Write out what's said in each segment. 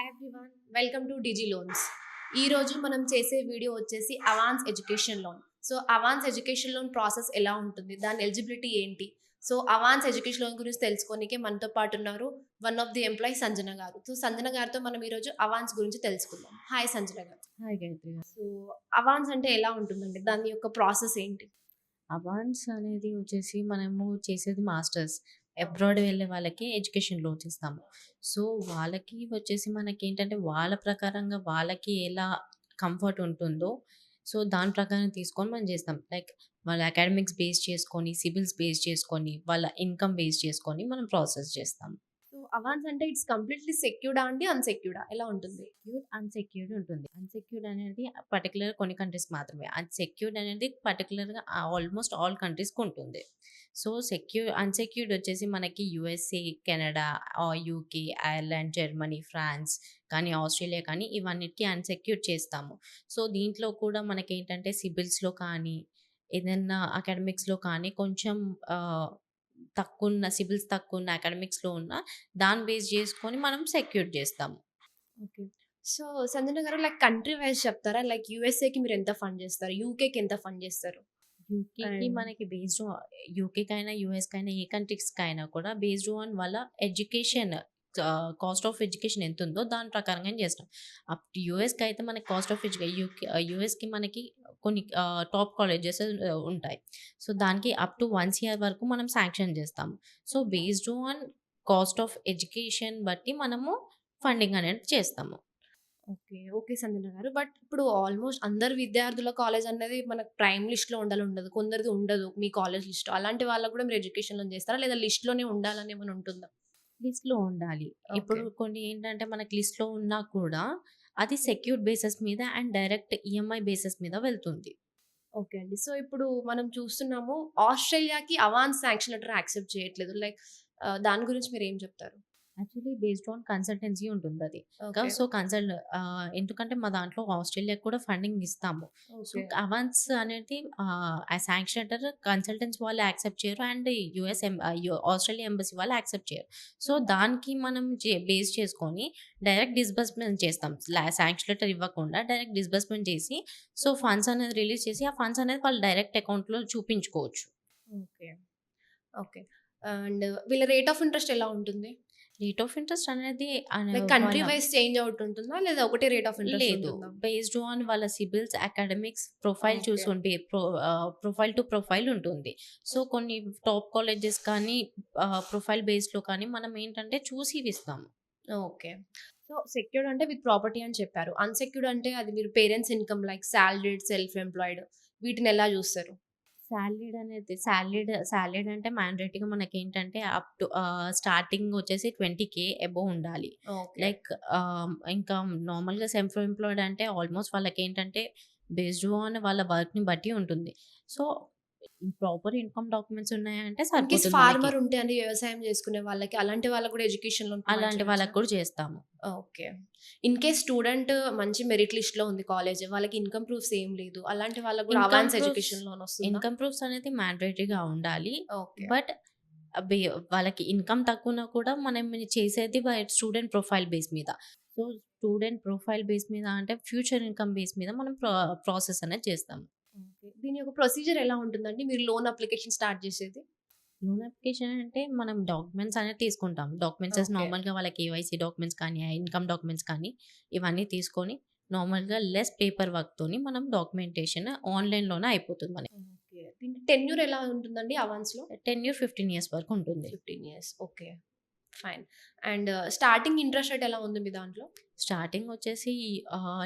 Hi everyone welcome to Digi loans ఈ రోజు మనం చేసే వీడియో వచ్చేసి Avanse education loan so Avanse education loan process ఎలా ఉంటుంది? దాని ఎలిజిబిలిటీ ఏంటి? సో అవాన్స్ ఎడ్యుకేషన్ లోన్ గురించి తెలుసుకోనికే మనతో పాటు ఉన్నారు one of the employee Sanjana గారు. సో సంజన గారితో మనం ఈరోజు అవాన్స్ గురించి తెలుసుకుందాం. హాయ్ సంజన గారు. హాయ్ గాయత్రి గారు. సో అవాన్స్ అంటే ఎలా ఉంటుందండి? దాని యొక్క ప్రాసెస్ ఏంటి? అవాన్స్ అనేది వచ్చేసి మనము చేసేది మాస్టర్స్ అబ్రాడ్ వెళ్ళే వాళ్ళకి ఎడ్యుకేషన్ లోన్స్ ఇస్తాము సో వాళ్ళకి వచ్చేసి మనకి ఏంటంటే వాళ్ళ ప్రకారంగా వాళ్ళకి ఎలా కంఫర్ట్ ఉంటుందో సో దాని ప్రకారం తీసుకొని మనం చేస్తాం. లైక్ వాళ్ళ అకాడమిక్స్ బేస్ చేసుకొని సిబిల్స్ బేస్ చేసుకొని వాళ్ళ ఇన్కమ్ బేస్ చేసుకొని మనం ప్రాసెస్ చేస్తాం. అవాన్స్ అంటే ఇట్స్ కంప్లీట్లీ సెక్యూర్డా అండి అన్సెక్యూర్డా. ఎలా ఉంటుంది? సెక్యూర్డ్ అన్సెక్యూర్డ్ ఉంటుంది. అన్సెక్యూర్డ్ అనేది పర్టికులర్ కొన్ని కంట్రీస్ మాత్రమే. అన్సెక్యూర్డ్ అనేది పర్టికులర్గా ఆల్మోస్ట్ ఆల్ కంట్రీస్కి ఉంటుంది. సో సెక్యూర్ అన్సెక్యూర్డ్ వచ్చేసి మనకి USA Canada UK Ireland Germany France కానీ ఆస్ట్రేలియా కానీ ఇవన్నిటికీ అన్సెక్యూర్డ్ చేస్తాము. సో దీంట్లో కూడా మనకి ఏంటంటే సిబిల్స్లో కానీ ఏదైనా అకాడమిక్స్లో కానీ కొంచెం తక్కువ ఉన్న సిబిల్స్ తక్కువ ఉన్న అకాడమిక్స్లో ఉన్న దాన్ని బేస్ చేసుకొని మనం సెక్యూర్ చేస్తాము. ఓకే. సో సంజన గారు లైక్ కంట్రీ వైజ్ చెప్తారా? లైక్ యూఎస్ఏకి మీరు ఎంత ఫండ్ చేస్తారు? యూకేకి ఎంత ఫండ్ చేస్తారు? యూకేకి మనకి బేస్డ్ యూకేకి అయినా యూఎస్కి అయినా ఏ కంట్రీస్కి అయినా కూడా బేస్డ్ ఆన్ వాళ్ళ ఎడ్యుకేషన్ కాస్ట్ ఆఫ్ ఎడ్యుకేషన్ ఎంత ఉందో దాని ప్రకారంగా చేస్తాం. అప్ యూఎస్కి అయితే మనకి కాస్ట్ ఆఫ్ ఎడ్యుకేషన్ యూకే యూఎస్కి మనకి కొన్ని టాప్ కాలేజెస్ ఉంటాయి. సో దానికి అప్ టు వన్స్ ఇయర్ వరకు మనం శాంక్షన్ చేస్తాము. So based on cost of education బట్టి మనము ఫండింగ్ అనేది చేస్తాము. ఓకే ఓకే సంజన గారు. బట్ ఇప్పుడు ఆల్మోస్ట్ అందరు విద్యార్థుల కాలేజ్ అనేది మనకు ప్రైమ్ లిస్ట్లో ఉండాలి ఉండదు. కొందరిది ఉండదు మీ కాలేజ్ లిస్ట్ అలాంటి వాళ్ళకు కూడా మీరు ఎడ్యుకేషన్ లోన్ చేస్తారా? లేదా లిస్ట్లోనే ఉండాలని ఏమైనా ఉంటుందా? లిస్ట్లో ఉండాలి. ఇప్పుడు కొన్ని ఏంటంటే మనకి లిస్ట్లో ఉన్నా కూడా అది సెక్యూర్డ్ బేసిస్ మీద అండ్ డైరెక్ట్ ఈఎంఐ బేసిస్ మీద వెళ్తుంది. ఓకే అండి. సో ఇప్పుడు మనం చూస్తున్నాము ఆస్ట్రేలియాకి అవాన్స్ శాంక్షన్ లెటర్ యాక్సెప్ట్ చేయట్లేదు. లైక్ దాని గురించి మీరు ఏం చెప్తారు? యాక్చువల్లీ బేస్డ్ ఆన్ కన్సల్టెన్సీ ఉంటుంది అది. సో కన్సల్ట్ ఎందుకంటే మా దాంట్లో ఆస్ట్రేలియాకి కూడా ఫండింగ్ ఇస్తాము. సో. అవాన్స్ అనేది శాంక్షన్ లెటర్ కన్సల్టెన్సీ వాళ్ళు యాక్సెప్ట్ చేయరు అండ్ యుఎస్ ఆస్ట్రేలియా ఎంబసీ వాళ్ళు యాక్సెప్ట్ చేయరు. సో దానికి మనం బేస్ చేసుకొని డైరెక్ట్ డిస్బర్స్మెంట్ చేస్తాం. శాంక్షన్ లెటర్ ఇవ్వకుండా డైరెక్ట్ డిస్బర్స్మెంట్ చేసి సో ఫండ్స్ అనేది రిలీజ్ చేసి ఆ ఫండ్స్ అనేది వాళ్ళు డైరెక్ట్ అకౌంట్లో చూపించుకోవచ్చు. ఓకే. ఓకే. అండ్ వీళ్ళ రేట్ ఆఫ్ ఇంట్రెస్ట్ ఎలా ఉంటుంది? రేట్ ఆఫ్ ఇంట్రెస్ట్ అనేది కంట్రీ వైజ్ చేంజ్ అవుట్ ఉంటుందా లేదా ఒకటే రేట్ ఆఫ్ ఇంట్రెస్ట్ లేదు. బేస్డ్ ఆన్ వాళ్ళ సిబిల్స్ అకాడమిక్స్ ప్రొఫైల్. చూసుకుంటే ప్రొఫైల్ టు ప్రొఫైల్ ఉంటుంది. సో కొన్ని టాప్ కాలేజెస్ కానీ ప్రొఫైల్ బేస్లో కానీ మనం ఏంటంటే చూసి ఇస్తాము. ఓకే సో సెక్యూర్డ్ అంటే విత్ ప్రాపర్టీ అని చెప్పారు. అన్సెక్యూర్డ్ అంటే అది మీరు parents income like salaried self employed వీటిని ఎలా చూస్తారు? సాలరీడ్ అనేది సాలరీడ్ సాలరీడ్ అంటే మ్యాండేటరీగా మనకి ఏంటంటే అప్ టు స్టార్టింగ్ వచ్చేసి ట్వంటీ కే అబోవ్ ఉండాలి. లైక్ ఇంకా నార్మల్గా సెల్ఫ్ ఎంప్లాయిడ్ అంటే ఆల్మోస్ట్ వాళ్ళకి ఏంటంటే బేస్డ్ ఆన్ వాళ్ళ వర్క్ని బట్టి ఉంటుంది. సో ప్రాపర్ ఇన్కమ్ డాక్యుమెంట్స్ ఉన్నాయంటే సరిపోతుంది ఫార్మర్. ఉంటే అండి వ్యవసాయం చేసుకునే వాళ్ళకి అలాంటి వాళ్ళకి కూడా ఎడ్యుకేషన్ లోన్ అలాంటి వాళ్ళకి కూడా చేస్తాము. ఓకే. ఇన్ కేస్ స్టూడెంట్ మంచి మెరిట్ లిస్ట్లో ఉంది కాలేజ్ వాళ్ళకి ఇన్కమ్ ప్రూఫ్స్ ఏం లేదు అలాంటి వాళ్ళకి కూడా proofs- ఎడ్యుకేషన్ లోన్ వస్తుంది? ఇన్కమ్ ప్రూఫ్స్ అనేది మ్యాండేటరీగా ఉండాలి. ఓకే. బట్ వాళ్ళకి ఇన్కమ్ తక్కువ కూడా మనం చేసేది స్టూడెంట్ ప్రొఫైల్ బేస్ మీద. సో స్టూడెంట్ ప్రొఫైల్ బేస్ మీద అంటే ఫ్యూచర్ ఇన్కమ్ బేస్ మీద మనం ప్రాసెస్ అనేది చేస్తాము. దీని యొక్క ప్రొసీజర్ ఎలా ఉంటుందండి? మీరు లోన్ అప్లికేషన్ స్టార్ట్ చేసేది? లోన్ అప్లికేషన్ అంటే మనం డాక్యుమెంట్స్ అనేది తీసుకుంటాం. డాక్యుమెంట్స్. నార్మల్గా వాళ్ళకి కేవైసీ డాక్యుమెంట్స్ కానీ ఇన్కమ్ డాక్యుమెంట్స్ కానీ ఇవన్నీ తీసుకొని నార్మల్గా లెస్ పేపర్ వర్క్తోని మనం డాక్యుమెంటేషన్ ఆన్లైన్లోనే అయిపోతుంది మనకి. టెన్యూర్ ఎలా ఉంటుందండి అవాన్స్లో టెన్ ఇయర్ ఫిఫ్టీన్ ఇయర్స్ వరకు ఉంటుంది. Fifteen years. Okay. Fine. And starting interest rate ఎలా ఉంది మీ దాంట్లో? స్టార్టింగ్ వచ్చేసి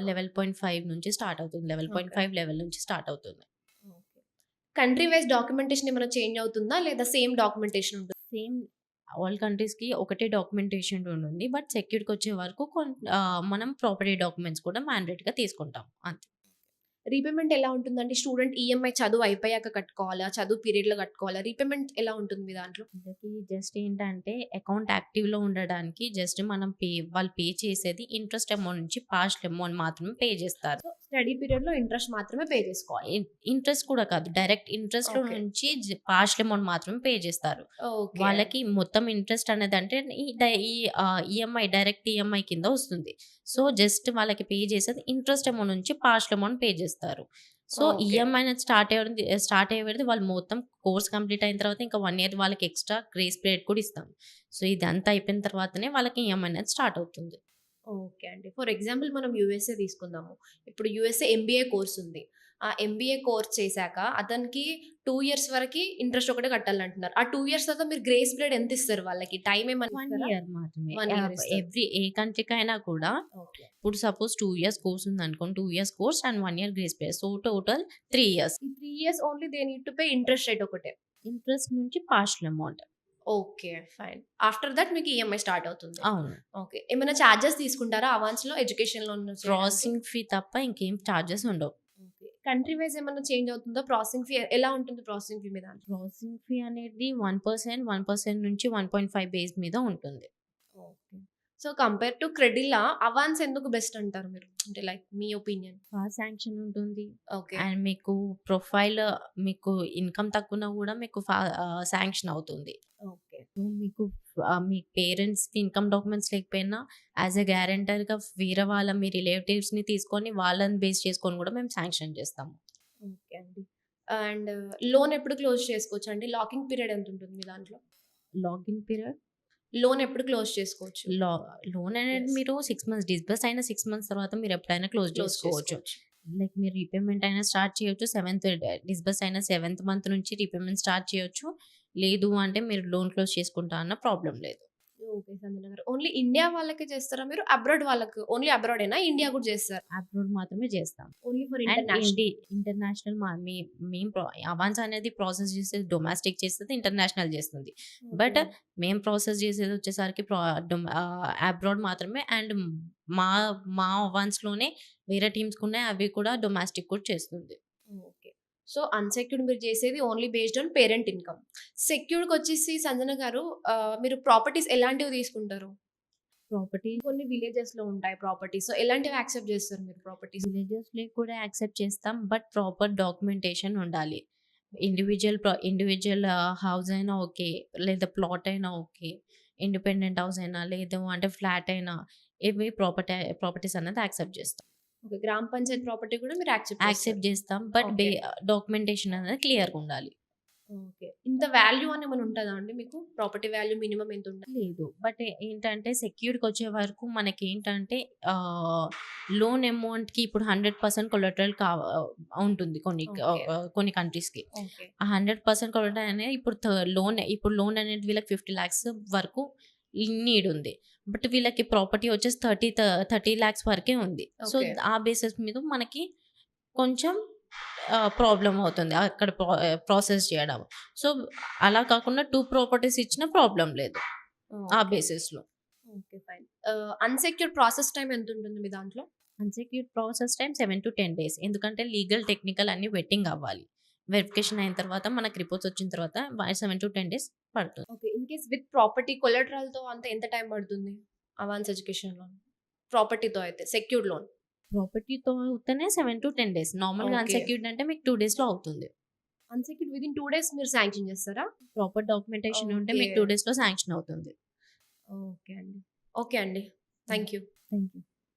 లెవెల్ పాయింట్ ఫైవ్ నుంచి స్టార్ట్ అవుతుంది. Eleven point. ఫైవ్ లెవెల్ నుంచి స్టార్ట్ అవుతుంది. కంట్రీ వైజ్ డాక్యుమెంటేషన్ ఏమైనా చేంజ్ అవుతుందా? లేదా సేమ్ డాక్యుమెంటేషన్ ఉంటుంది? సేమ్ ఆల్ కంట్రీస్కి ఒకటే డాక్యుమెంటేషన్ ఉంటుంది. బట్ సెక్యూర్కి వచ్చే వరకు మనం ప్రాపర్టీ డాక్యుమెంట్స్ కూడా మ్యాండేట్గా తీసుకుంటాం. అంతే. రీపేమెంట్ ఎలా ఉంటుందండి? స్టూడెంట్ ఈఎంఐ చదువు అయిపోయాక కట్టుకోవాలా? చదువు పీరియడ్లో కట్టుకోవాలా? రీపేమెంట్ ఎలా ఉంటుంది మీ దాంట్లో? జస్ట్ ఏంటంటే అకౌంట్ యాక్టివ్లో ఉండడానికి జస్ట్ మనం పే వాళ్ళు పే చేసేది ఇంట్రెస్ట్ అమౌంట్ నుంచి పాస్ట్ అమౌంట్ మాత్రమే పే చేస్తారు. స్టడీ పీరియడ్లో ఇంట్రెస్ట్ మాత్రమే పే చేసుకోవాలి. ఇంట్రెస్ట్ కూడా కాదు. Direct interest. నుంచి పాస్ట్ అమౌంట్ మాత్రమే పే చేస్తారు. వాళ్ళకి మొత్తం ఇంట్రెస్ట్ అనేది అంటే ఈ ఈఎంఐ డైరెక్ట్ ఈఎంఐ కింద వస్తుంది. సో జస్ట్ వాళ్ళకి పే చేసేది ఇంట్రెస్ట్ అమౌంట్ నుంచి పాస్ట్ అమౌంట్ పే చేస్తారు. సో. ఈఎంఐ అనేది స్టార్ట్ అయ్యేది స్టార్ట్ అయ్యేది వాళ్ళు మొత్తం కోర్స్ కంప్లీట్ అయిన తర్వాత ఇంకా వన్ ఇయర్ వాళ్ళకి ఎక్స్ట్రా గ్రేస్ పీరియడ్ కూడా ఇస్తాం. సో ఇదంతా అయిపోయిన తర్వాతనే వాళ్ళకి ఈఎంఐ అనేది స్టార్ట్ అవుతుంది. ఓకే అండి. ఫర్ ఎగ్జాంపుల్ మనం యూఎస్ఏ తీసుకుందాము. ఇప్పుడు యూఎస్ఏ ఎంబీఏ కోర్స్ ఉంది. ఆ ఎంబీఏ కోర్స్ చేశాక అతనికి టూ ఇయర్స్ వరకు ఇంట్రెస్ట్ ఒకటే కట్టాలంటున్నారు. ఆ టూ ఇయర్స్ తర్వాత మీరు గ్రేస్ పీరియడ్ ఎంత ఇస్తారు వాళ్ళకి? టైం. ఎవ్రీ ఏ కంట్రీకి అయినా కూడా ఇప్పుడు సపోజ్ టూ ఇయర్స్ కోర్స్ ఉంది అనుకోండి two years course and one year grace period. So total three years. ఈ three years only they need to pay interest rate ఒకటే. ఇంట్రెస్ట్ నుంచి past amount. Okay fine. After that మీకు EMI start అవుతుంది. అవును. Okay. ఏమైనా charges తీసుకుంటారా అవాన్స్లో education loan processing fee తప్ప ఇంకేం చార్జెస్ ఉండవు. కంట్రీ వైజ్ ఏమైనా చేంజ్ అవుతుందా? ప్రాసెసింగ్ ఫీ ఎలా ఉంటుంది ప్రాసెసింగ్ ఫీ మీద? ప్రాసెసింగ్ ఫీ అనేది వన్ పర్సెంట్ వన్ పర్సెంట్ నుంచి వన్ పాయింట్ ఫైవ్ బేస్ మీద ఉంటుంది. So compare to Credila Avanse ఎందుకు బెస్ట్ అంటారు మీరు? అంటే లైక్ మీ ఒపీనియన్. ఫాస్ట్ శాంక్షన్ ఉంటుంది. ఓకే. అండ్ మీకు ప్రొఫైల్ మీకు ఇన్కమ్ తక్కువ కూడా మీకు శాంక్షన్ అవుతుంది. ఓకే. సో మీకు మీ పేరెంట్స్కి ఇన్కమ్ డాక్యుమెంట్స్ లేకపోయినా యాజ్ ఎ గ్యారంటర్గా వేరే వాళ్ళ మీ రిలేటివ్స్ని తీసుకొని వాళ్ళని బేస్ చేసుకొని కూడా మేము శాంక్షన్ చేస్తాము. ఓకే అండి. అండ్ లోన్ ఎప్పుడు క్లోజ్ చేసుకోవచ్చు అండి? లాకింగ్ పీరియడ్ ఎంత ఉంటుంది మీ దాంట్లో? Lock-in period? లోన్ ఎప్పుడు క్లోజ్ చేసుకోవచ్చు? లోన్ అనేది. మీరు సిక్స్ మంత్స్ డిస్బర్స్ అయిన సిక్స్ మంత్స్ తర్వాత మీరు ఎప్పుడైనా క్లోజ్ చేసుకోవచ్చు. లైక్ మీరు రీపేమెంట్ అయినా స్టార్ట్ చేయొచ్చు సెవెంత్ డిస్బర్స్ అయిన సెవెంత్ మంత్ నుంచి రీపేమెంట్ స్టార్ట్ చేయొచ్చు. లేదు అంటే మీరు లోన్ క్లోజ్ చేసుకుంటా అన్న ప్రాబ్లం లేదు. ఓకే సంజన గారు ఓన్లీ ఇండియా వాళ్ళకే చేస్తారా మీరు? అబ్రాడ్ వాళ్ళకి. ఓన్లీ అబ్రాడ్ అయినా ఇండియా కూడా చేస్తారు? అప్లోడ్ మాత్రమే చేస్తాం. Only for international. ఇంటర్నేషనల్ మేము అవాన్స్ అనేది ప్రాసెస్ చేసేది డొమెస్టిక్ చేస్తుంది ఇంటర్నేషనల్ చేస్తుంది. బట్ మేము ప్రాసెస్ చేసేది వచ్చేసరికి అబ్రాడ్ మాత్రమే అండ్ మా మా అవాన్స్లోనే వేరే టీమ్స్ ఉన్నాయి అవి కూడా డొమెస్టిక్ కూడా చేస్తుంది. సో అన్సెక్యూర్డ్ మీరు చేసేది only based on parent income. సెక్యూర్డ్కి వచ్చేసి సంజన గారు మీరు ప్రాపర్టీస్ ఎలాంటివి తీసుకుంటారు? ప్రాపర్టీ కొన్ని విలేజెస్లో ఉంటాయి ప్రాపర్టీస్. సో ఎలాంటివి యాక్సెప్ట్ చేస్తారు మీరు ప్రాపర్టీస్? విలేజెస్లో కూడా యాక్సెప్ట్ చేస్తాం. బట్ ప్రాపర్ డాక్యుమెంటేషన్ ఉండాలి. ఇండివిజువల్ ఇండివిజువల్ హౌస్ అయినా ఓకే. లేదా ప్లాట్ అయినా ఓకే. ఇండిపెండెంట్ హౌస్ అయినా లేదు అంటే ఫ్లాట్ అయినా ఇవి ప్రాపర్టీ ప్రాపర్టీస్ అనేది యాక్సెప్ట్ చేస్తాం. ఓకే. గ్రామ పంచాయత్ ప్రాపర్టీ కూడా మీరు యాక్సెప్ట్ యాక్సెప్ట్ చేస్తాం. బట్ డాక్యుమెంటేషన్ అనేది క్లియర్గా ఉండాలి. ఓకే. ఇంత వాల్యూ అని ఏమైనా ఉంటుందా అండి మీకు? ప్రాపర్టీ వాల్యూ మినిమం ఎంత ఉండాలి లేదు. బట్ ఏంటంటే సెక్యూర్డ్కి వచ్చే వరకు మనకి ఏంటంటే లోన్ అమౌంట్కి ఇప్పుడు హండ్రెడ్ పర్సెంట్ కొలెటరల్ కా ఉంటుంది కొన్ని కొన్ని కంట్రీస్కి. ఓకే. ఆ హండ్రెడ్ పర్సెంట్ కొలెటరల్ అనేది ఇప్పుడు లోన్ ఇప్పుడు లోన్ అనేది వీళ్ళకి ఫిఫ్టీ ల్యాక్స్ వరకు నీడ్ ఉంది. బట్ వీళ్ళకి ప్రాపర్టీ వచ్చేసి థర్టీ థర్టీ ల్యాక్స్ వరకే ఉంది. సో. ఆ బేసిస్ మీద మనకి కొంచెం ప్రాబ్లం అవుతుంది. అక్కడ ప్రాసెస్ చేయడం. సో అలా కాకుండా టూ ప్రాపర్టీస్ ఇచ్చిన ప్రాబ్లం లేదు. ఆ బేసిస్లో okay fine unsecured process time ఎంత ఉంటుంది మీ దాంట్లో? Unsecured process time seven to ten days ఎందుకంటే లీగల్ టెక్నికల్ అన్ని వెట్టింగ్ అవ్వాలి. వెరిఫికేషన్ అయిన తర్వాత మనకి రిపోర్ట్స్ వచ్చిన తర్వాత సెవెన్ టు టెన్ డేస్ పడుతుంది. ఓకే కేస్ విత్ ప్రాపర్టీ కొలెటరల్తో అంత ఎంత టైం పడుతుంది? అవాన్స్ ఎడ్యుకేషన్ లోన్ ప్రాపర్టీతో అయితే సెక్యూర్డ్ లోన్ ప్రాపర్టీతో అవుతేనే సెవెన్ టు టెన్ డేస్ నార్మల్గా Okay. అన్సెక్యూర్డ్ అంటే మీకు టూ డేస్లో అవుతుంది. Unsecured with in two days మీరు శాంక్షన్ చేస్తారా? ప్రాపర్ డాక్యుమెంటేషన్ ఉంటే మీకు Okay. టూ డేస్లో శాంక్షన్ అవుతుంది. ఓకే అండి. ఓకే అండి. Thank you thank you